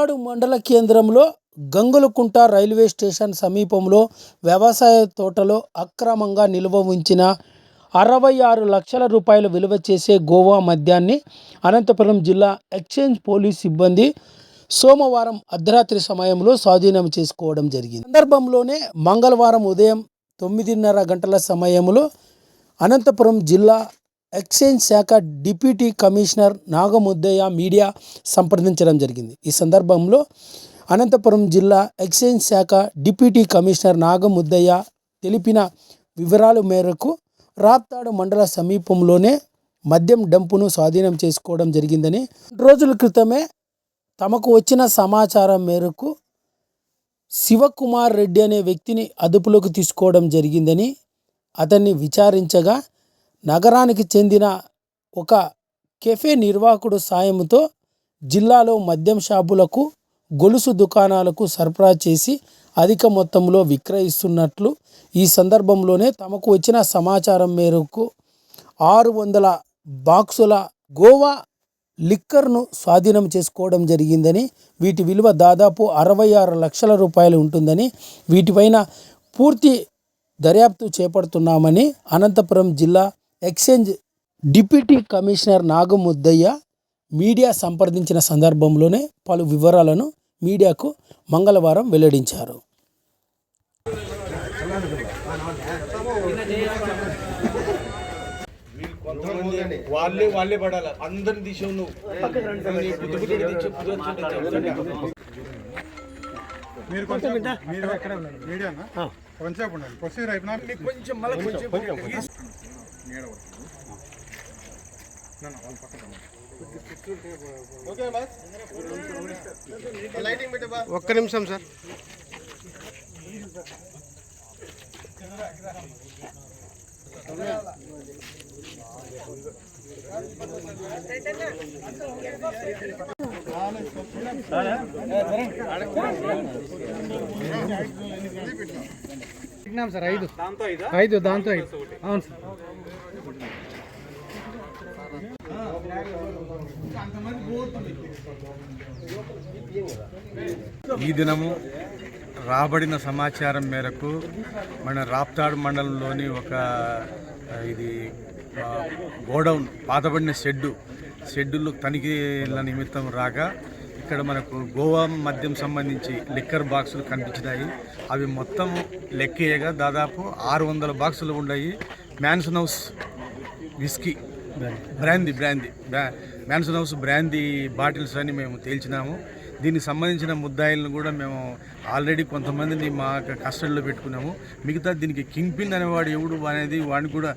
రాప్తాడు మండల కేంద్రంలో Gangulakunta railway station సమీపంలో వ్యవసాయ తోటలో అక్రమంగా నిల్వ ఉంచిన అరవై ఆరు లక్షల రూపాయలు విలువ చేసే గోవా మద్యాన్ని అనంతపురం జిల్లా ఎక్స్చేంజ్ పోలీస్ సిబ్బంది సోమవారం అర్ధరాత్రి సమయంలో స్వాధీనం చేసుకోవడం జరిగింది. సందర్భంలోనే మంగళవారం ఉదయం తొమ్మిదిన్నర గంటల సమయంలో అనంతపురం జిల్లా ఎక్స్చేంజ్ శాఖ డిప్యూటీ కమిషనర్ నాగముద్దయ్య మీడియా సంప్రదించడం జరిగింది. ఈ సందర్భంలో అనంతపురం జిల్లా ఎక్స్చేంజ్ శాఖ డిప్యూటీ కమిషనర్ నాగముద్దయ్య తెలిపిన వివరాల మేరకు రాప్తాడు మండల సమీపంలోనే మద్యం డంపును స్వాధీనం చేసుకోవడం జరిగిందని రోజుల క్రితమే తమకు వచ్చిన సమాచారం మేరకు శివకుమార్ రెడ్డి అనే వ్యక్తిని అదుపులోకి తీసుకోవడం జరిగిందని అతన్ని విచారించగా నగరానికి చెందిన ఒక కెఫే నిర్వాహకుడు సాయంతో జిల్లాలో మద్యం షాపులకు గొలుసు దుకాణాలకు సరఫరా చేసి అధిక మొత్తంలో విక్రయిస్తున్నట్లు ఈ సందర్భంలోనే తమకు వచ్చిన సమాచారం మేరకు ఆరు వందల బాక్సుల గోవా లిక్కర్ను స్వాధీనం చేసుకోవడం జరిగిందని వీటి విలువ దాదాపు అరవై ఆరు లక్షల రూపాయలు ఉంటుందని వీటిపైన పూర్తి దర్యాప్తు చేపడుతున్నామని అనంతపురం జిల్లా exchange deputy commissioner Nagamuddayya media సంప్రదించిన సందర్భంలోనే పలు వివరాలను మీడియాకు మంగళవారం వెల్లడించారు. వాళ్ళే వాళ్ళే పడాలి. అందరిని తీసావు నువ్వు. మీరు కొంచెం మీరు ఎక్కడ కొంచెంసేపు ఉండండి ప్రొసీజర్ అయిపోయినా నీకు కొంచెం మళ్ళీ కొంచెం ఒక్క నిమిషం సార్. సార్ ఐదు? ఐదు దాంతో ఐదు. అవును సార్. ఈ దినము రాబడిన సమాచారం మేరకు మన రాప్తాడు మండలంలోని ఒక ఇది గోడౌన్ పాతబడిన షెడ్డు షెడ్డులు తనిఖీల నిమిత్తం రాగా ఇక్కడ మనకు గోవా మద్యం సంబంధించి లిక్కర్ బాక్సులు కనిపించినాయి. అవి మొత్తం లెక్కేయగా దాదాపు ఆరు వందల బాక్సులు ఉన్నాయి mansion house whisky brandy brandy. Mansion house brandy bottles అని మేము తేల్చినాము. దీనికి సంబంధించిన ముద్దాయిలను కూడా మేము ఆల్రెడీ కొంతమందిని మా కస్టడీలో పెట్టుకున్నాము. మిగతా దీనికి కింగ్ పిన్ అనేవాడు ఎవడు అనేది వాడిని కూడా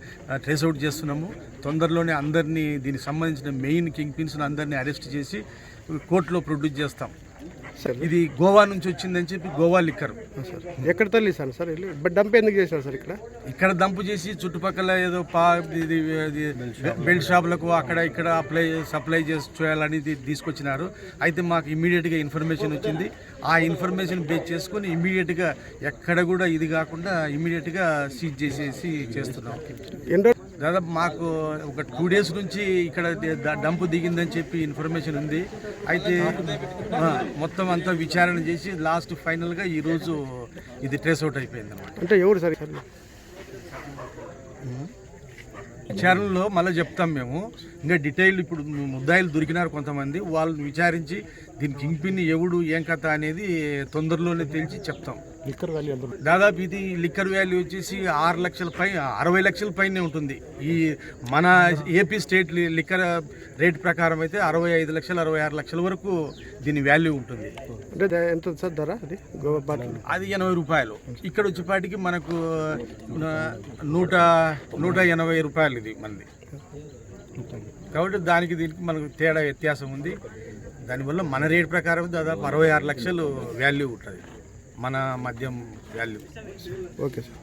ట్రేస్ అవుట్ చేస్తున్నాము. తొందరలోనే అందరినీ దీనికి సంబంధించిన మెయిన్ కింగ్ పిన్స్ని అందరినీ అరెస్ట్ చేసి కోర్టులో ప్రొడ్యూస్ చేస్తాం. ఇది గోవా నుంచి వచ్చిందని చెప్పి గోవా లిక్కర్. సార్. ఎక్కడ తల్లి సార్? బట్ డంప్ ఎందుకు చేశారు సార్ ఇక్కడ? ఇక్కడ దంపు చేసి చుట్టుపక్కల ఏదో పా ఇది బెల్ట్ షాపులకు అక్కడ ఇక్కడ అప్లై సప్లై చేసి చేయాలని తీసుకొచ్చినారు. అయితే మాకు ఇమీడియట్గా ఇన్ఫర్మేషన్ వచ్చింది. ఆ ఇన్ఫర్మేషన్ బేస్ చేసుకొని ఇమీడియట్గా ఎక్కడ కూడా ఇది కాకుండా ఇమీడియట్గా సీజ్ చేసేసి చేస్తున్నాం. దాదాపు మాకు ఒక టూ డేస్ నుంచి ఇక్కడ డంపు దిగిందని చెప్పి ఇన్ఫర్మేషన్ ఉంది. అయితే మొత్తం అంతా విచారణ చేసి లాస్ట్ ఫైనల్గా ఈరోజు ఇది ట్రేస్ అవుట్ అయిపోయింది అన్నమాట అంటే ఎవరు సార్ విచారణలో మళ్ళీ చెప్తాం మేము. ఇంకా డీటెయిల్ ఇప్పుడు ముద్దాయిలు దొరికినారు కొంతమంది. వాళ్ళని విచారించి దీనికి పిన్ ఎవడు ఏం కథ అనేది తొందరలోనే తెలిసి చెప్తాం. లిక్కర్ వాల్యూ దాదాపు ఇది లిక్కర్ వాల్యూ వచ్చేసి ఆరు లక్షల పై అరవై లక్షల పైనే ఉంటుంది. ఈ మన ఏపీ స్టేట్ లిక్కర్ రేట్ ప్రకారం అయితే అరవై ఐదు లక్షలు అరవై ఆరు లక్షల వరకు దీని వాల్యూ ఉంటుంది. అంటే ఎంత సార్ ధర అది? అది ఎనభై రూపాయలు. ఇక్కడ వచ్చేపాటికి మనకు నూట నూట ఎనభై రూపాయలు ఇది మనది. కాబట్టి దానికి దీనికి మనకు తేడా వ్యత్యాసం ఉంది. దానివల్ల మన రేట్ ప్రకారం దాదాపు అరవై ఆరు లక్షలు వాల్యూ ఉంటుంది. మన మద్యం వాల్యూ ఓకే సార్